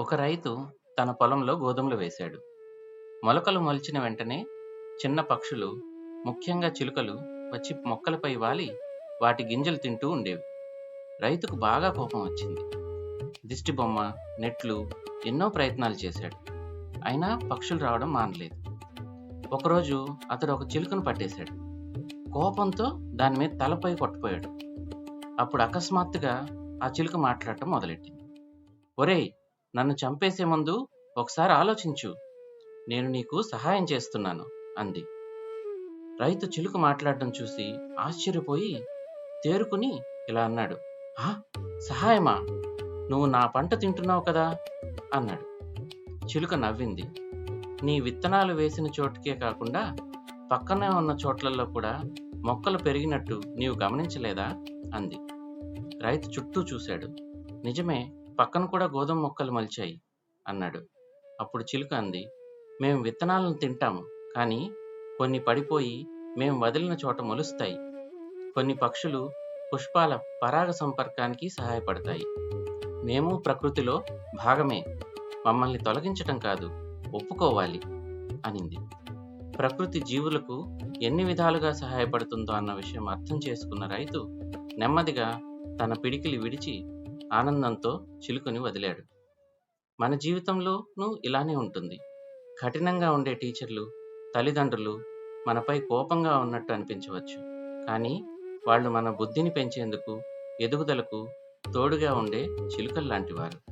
ఒక రైతు తన పొలంలో గోధుమలు వేశాడు. మొలకలు మొలిచిన వెంటనే చిన్న పక్షులు ముఖ్యంగా చిలుకలు వచ్చి మొక్కలపై వాలి వాటి గింజలు తింటూ ఉండేవి. రైతుకు బాగా కోపం వచ్చింది. దిష్టి బొమ్మ నెట్లు ఎన్నో ప్రయత్నాలు చేశాడు. అయినా పక్షులు రావడం మానలేదు. ఒకరోజు అతడు ఒక చిలుకను పట్టేశాడు. కోపంతో దాని మీద తలపై కొట్టిపోయాడు అప్పుడు అకస్మాత్తుగా ఆ చిలుక మాట్లాడటం మొదలెట్టింది. ఒరేయ్ నన్ను చంపేసే ముందు ఒకసారి ఆలోచించు. నేను నీకు సహాయం చేస్తున్నాను అంది. రైతు చిలుక మాట్లాడడం చూసి ఆశ్చర్యపోయి తేరుకుని ఇలా అన్నాడు. ఆ సహాయమా? నువ్వు నా పంట తింటున్నావు కదా? అన్నాడు. చిలుక నవ్వింది. నీ విత్తనాలు వేసిన చోటుకే కాకుండా పక్కనే ఉన్న చోట్లలో కూడా మొక్కలు పెరిగినట్టు నీవు గమనించలేదా? అంది. రైతు చుట్టూ చూశాడు. నిజమే పక్కన కూడా గోధుమ మొక్కలు మలిచాయి అన్నాడు. అప్పుడు చిలుక అంది మేము విత్తనాలను తింటాము కానీ కొన్ని పడిపోయి మేము వదిలిన చోట మొలుస్తాయి. కొన్ని పక్షులు పుష్పాల పరాగ సంపర్కానికి సహాయపడతాయి. మేము ప్రకృతిలో భాగమే. మమ్మల్ని తొలగించటం కాదు ఒప్పుకోవాలి అనింది. ప్రకృతి జీవులకు ఎన్ని విధాలుగా సహాయపడుతుందో అన్న విషయం అర్థం చేసుకున్న రైతు నెమ్మదిగా తన పిడికిలి విడిచి ఆనందంతో చిలుకుని వదిలాడు. మన జీవితంలోనూ ఇలానే ఉంటుంది. కఠినంగా ఉండే టీచర్లు తల్లిదండ్రులు మనపై కోపంగా ఉన్నట్టు అనిపించవచ్చు. కానీ వాళ్ళు మన బుద్ధిని పెంచేందుకు ఎదుగుదలకు తోడుగా ఉండే చిలుకల్లాంటి వారు